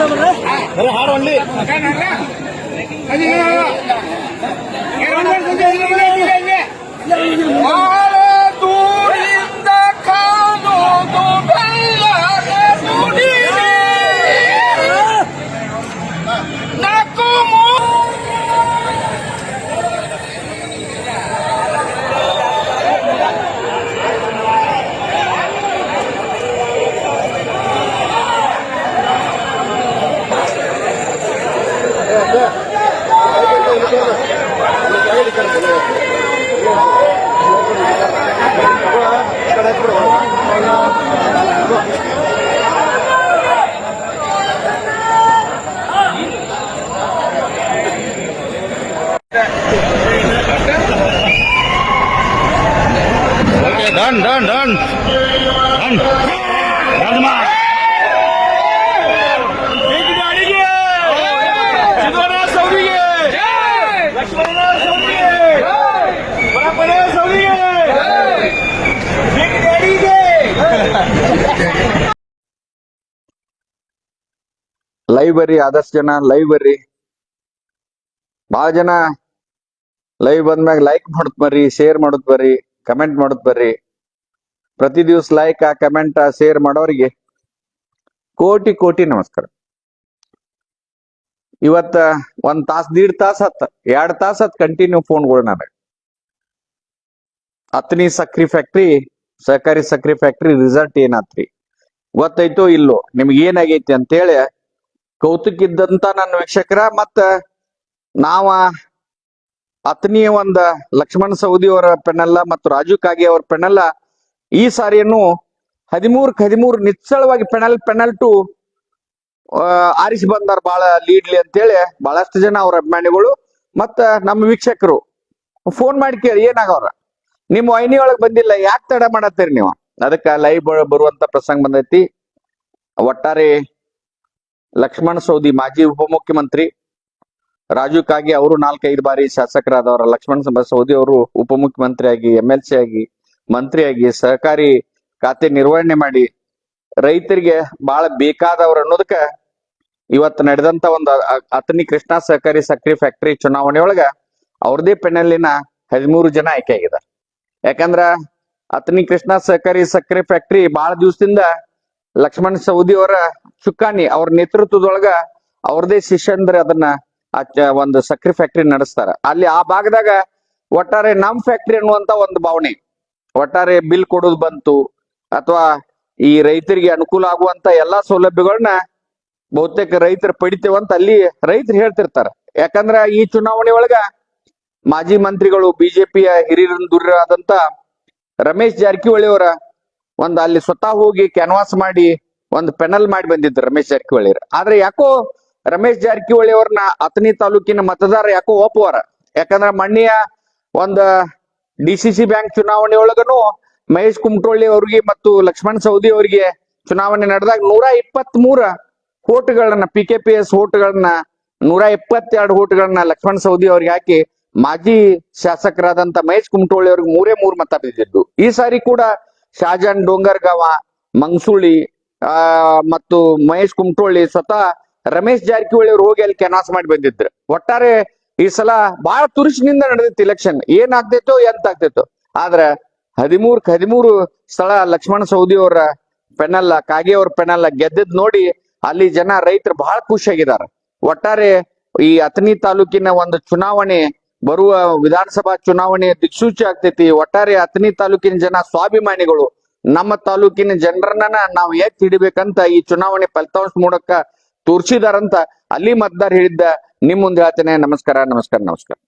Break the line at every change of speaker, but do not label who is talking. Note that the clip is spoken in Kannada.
ಹಾಡು done, done. Done.
ಲೈವ್ ಬರ್ರಿ ಆದಷ್ಟು ಜನ ಲೈವ್ ಬರ್ರಿ ಭಾಳ ಜನ ಲೈವ್ ಬಂದ್ಮ್ಯಾಗ ಲೈಕ್ ಮಾಡುದ್ ಬರ್ರಿ ಶೇರ್ ಮಾಡುದ್ ಬರ್ರಿ ಕಮೆಂಟ್ ಮಾಡುದ್ ಬರ್ರಿ. ಪ್ರತಿ ದಿವಸ ಲೈಕ್ ಆ ಕಮೆಂಟ್ ಶೇರ್ ಮಾಡೋರಿಗೆ ಕೋಟಿ ಕೋಟಿ ನಮಸ್ಕಾರ. ಇವತ್ತ ಒಂದ್ ತಾಸ್, ದೀಡ್ ತಾಸ್ ಹತ್ತ ಎರಡ್ ತಾಸ್ ಹತ್ ಕಂಟಿನ್ಯೂ ಫೋನ್ಗಳು ನನಗೆ ಹತ್ತನಿ ಸಕ್ರಿ ಫ್ಯಾಕ್ಟ್ರಿ ಸಹಕಾರಿ ಸಕ್ರಿ ಫ್ಯಾಕ್ಟ್ರಿ ರಿಸಲ್ಟ್ ಏನಾತ್ರಿ? ಗೊತ್ತೈತೋ ಇಲ್ಲೋ? ನಿಮ್ಗೆ ಏನಾಗೈತಿ ಅಂತೇಳಿ ಕೌತುಕ ಇದ್ದಂತ ನನ್ನ ವೀಕ್ಷಕರ, ಮತ್ತ ನಾವ ಅತನಿಯ ಒಂದ ಲಕ್ಷ್ಮಣ ಸೌದಿ ಅವರ ಪೆನ್ನಲ್ಲ ಮತ್ತು ರಾಜು ಕಾಗೆ ಅವರ ಪೆನ್ನಲ್ಲ, ಈ ಸಾರಿಯನ್ನು ಹದಿಮೂರಕ್ ಹದಿಮೂರು ನಿಚ್ಚಳವಾಗಿ ಪೆನಲ್ ಪೆನಲ್ ಟು ಆರಿಸಿ ಬಂದಾರ ಬಹಳ ಲೀಡ್ಲಿ ಅಂತೇಳಿ ಬಹಳಷ್ಟು ಜನ ಅವ್ರ ಅಭಿಮಾನಿಗಳು, ಮತ್ತ ನಮ್ಮ ವೀಕ್ಷಕರು. ಫೋನ್ ಮಾಡಿ ಕೇಳಿ, ಏನಾಗವ್ರ? ನಿಮ್ಮ ವೈನಿ ಒಳಗ್ ಬಂದಿಲ್ಲ, ಯಾಕೆ ತಡ ಮಾಡತ್ತೀರಿ ನೀವು? ಅದಕ್ಕ ಲೈವ್ ಬರುವಂತ ಪ್ರಸಂಗ ಬಂದೈತಿ. ಒಟ್ಟಾರೆ ಲಕ್ಷ್ಮಣ ಸೌದಿ ಮಾಜಿ ಉಪಮುಖ್ಯಮಂತ್ರಿ ರಾಜು ಕಾಗೆ ಅವರು ನಾಲ್ಕೈದು ಬಾರಿ ಶಾಸಕರಾದವರ ಲಕ್ಷ್ಮಣ ಸೌದಿ ಅವರು ಉಪಮುಖ್ಯಮಂತ್ರಿಯಾಗಿ ಎಂ ಎಲ್ ಸಿ ಆಗಿ, ಮಂತ್ರಿಯಾಗಿ ಸಹಕಾರಿ ಖಾತೆ ನಿರ್ವಹಣೆ ಮಾಡಿ ರೈತರಿಗೆ ಬಹಳ ಬೇಕಾದವ್ರು ಅನ್ನೋದಕ್ಕ ಇವತ್ತು ನಡೆದಂತ ಒಂದು ಅತನಿ ಕೃಷ್ಣ ಸಹಕಾರಿ ಸಕ್ಕರೆ ಫ್ಯಾಕ್ಟರಿ ಚುನಾವಣೆ ಒಳಗ ಅವ್ರದೇ ಪೆನಲ್ಲಿನ ಹದಿಮೂರು ಜನ ಆಯ್ಕೆ ಆಗಿದ್ದಾರೆ. ಯಾಕಂದ್ರ ಅತನಿ ಕೃಷ್ಣ ಸಹಕಾರಿ ಸಕ್ಕರೆ ಫ್ಯಾಕ್ಟರಿ ಬಹಳ ದಿವಸದಿಂದ ಲಕ್ಷ್ಮಣ್ ಸೌದಿ ಅವರ ಚುಕ್ಕಾಣಿ ಅವ್ರ ನೇತೃತ್ವದೊಳಗ ಅವ್ರದೇ ಶಿಷ್ಯಂದ್ರ ಅದನ್ನ ಒಂದು ಸಕ್ರೆ ಫ್ಯಾಕ್ಟ್ರಿ ನಡೆಸ್ತಾರ. ಅಲ್ಲಿ ಆ ಭಾಗದಾಗ ಒಟ್ಟಾರೆ ನಮ್ ಫ್ಯಾಕ್ಟರಿ ಅನ್ನುವಂತ ಒಂದು ಭಾವನೆ. ಒಟ್ಟಾರೆ ಬಿಲ್ ಕೊಡೋದು ಬಂತು, ಅಥವಾ ಈ ರೈತರಿಗೆ ಅನುಕೂಲ ಆಗುವಂತ ಎಲ್ಲಾ ಸೌಲಭ್ಯಗಳನ್ನ ಬಹುತೇಕ ರೈತರು ಪಡಿತೇವಂತ ಅಲ್ಲಿ ರೈತರು ಹೇಳ್ತಿರ್ತಾರ. ಯಾಕಂದ್ರ ಈ ಚುನಾವಣೆ ಒಳಗ ಮಾಜಿ ಮಂತ್ರಿಗಳು, ಬಿಜೆಪಿಯ ಹಿರಿಯ ದುರ್ಯರಾದಂತ ರಮೇಶ್ ಜಾರಕಿಹೊಳಿ ಅವರ ಒಂದ್ ಅಲ್ಲಿ ಸ್ವತಃ ಹೋಗಿ ಕ್ಯಾನ್ವಾಸ್ ಮಾಡಿ ಒಂದು ಪೆನಲ್ ಮಾಡಿ ಬಂದಿದ್ರು ರಮೇಶ್ ಜಾರಕಿಹೊಳಿ ಆದ್ರೆ ಯಾಕೋ ರಮೇಶ್ ಜಾರಕಿಹೊಳಿ ಅವ್ರನ್ನ ಅತನಿ ತಾಲೂಕಿನ ಮತದಾರ ಯಾಕೋ ಒಪ್ಪುವಾರ? ಯಾಕಂದ್ರ ಮಣ್ಣಿಯ ಒಂದ ಡಿ ಸಿ ಸಿ ಬ್ಯಾಂಕ್ ಚುನಾವಣೆ ಒಳಗನು ಮಹೇಶ್ ಕುಮಟೊಳ್ಳಿ ಅವ್ರಿಗೆ ಮತ್ತು ಲಕ್ಷ್ಮಣ್ ಸೌದಿ ಅವರಿಗೆ ಚುನಾವಣೆ ನಡೆದಾಗ ನೂರ ಇಪ್ಪತ್ತ್ ಮೂರ ಓಟ್ಗಳನ್ನ ಪಿ ಕೆ ಪಿ ಎಸ್ ಓಟ್ಗಳನ್ನ ನೂರ ಇಪ್ಪತ್ತೆರಡು ಓಟ್ಗಳನ್ನ ಲಕ್ಷ್ಮಣ್ ಸೌದಿ ಅವ್ರಿಗೆ ಹಾಕಿ ಮಾಜಿ ಶಾಸಕರಾದಂತ ಮಹೇಶ್ ಕುಮಟೊಳ್ಳಿ ಅವ್ರಿಗೆ ಮೂರೇ ಮೂರು ಮತ ಬಿದ್ದಿದ್ದು. ಈ ಸಾರಿ ಕೂಡ ಶಾಜಾನ್ ಡೋಂಗರ್ಗಾವ, ಮಂಗ್ಸುಳಿ, ಆ, ಮತ್ತು ಮಹೇಶ್ ಕುಮಟೊಳ್ಳಿ ಸ್ವತಃ ರಮೇಶ್ ಜಾರಕಿಹೊಳಿ ಅವ್ರು ಹೋಗಿ ಅಲ್ಲಿ ಕೆನಾಸ್ ಮಾಡಿ ಬಂದಿದ್ರು. ಒಟ್ಟಾರೆ ಈ ಸಲ ಬಹಳ ತುರುಷಿನಿಂದ ನಡೆದಿತ್ತು ಇಲೆಕ್ಷನ್ ಏನ್ ಎಂತ ಆಗ್ತೈತೋ ಆದ್ರ ಹದಿಮೂರ್, ಹದಿಮೂರು ಸ್ಥಳ ಲಕ್ಷ್ಮಣ ಸೌದಿ ಅವರ ಪೆನಲ್ಲ ಕಾಗೆ ಅವ್ರ ಪೆನಲ್ಲ ಗೆದ್ದದ್ ನೋಡಿ ಅಲ್ಲಿ ಜನ ರೈತರು ಬಹಳ ಖುಷಿಯಾಗಿದ್ದಾರೆ. ಒಟ್ಟಾರೆ ಈ ಅತನಿ ತಾಲೂಕಿನ ಒಂದು ಚುನಾವಣೆ ಬರುವ ವಿಧಾನಸಭಾ ಚುನಾವಣೆಯ ದಿಕ್ಸೂಚಿ ಆಗ್ತೈತಿ. ಒಟ್ಟಾರೆ ಅತನಿ ತಾಲೂಕಿನ ಜನ ಸ್ವಾಭಿಮಾನಿಗಳು, ನಮ್ಮ ತಾಲೂಕಿನ ಜನರನ್ನ ನಾವು ಎತ್ತಿ ಹಿಡಿಬೇಕಂತ ಈ ಚುನಾವಣೆ ಫಲಿತಾಂಶ ಮೂಲಕ ತೋರ್ಸಿದಾರಂತ ಅಲ್ಲಿ ಮತದಾರ ಹೇಳಿದ್ದ. ನಿಮ್ ಮುಂದೆ ಹೇಳ್ತೇನೆ. ನಮಸ್ಕಾರ ನಮಸ್ಕಾರ ನಮಸ್ಕಾರ.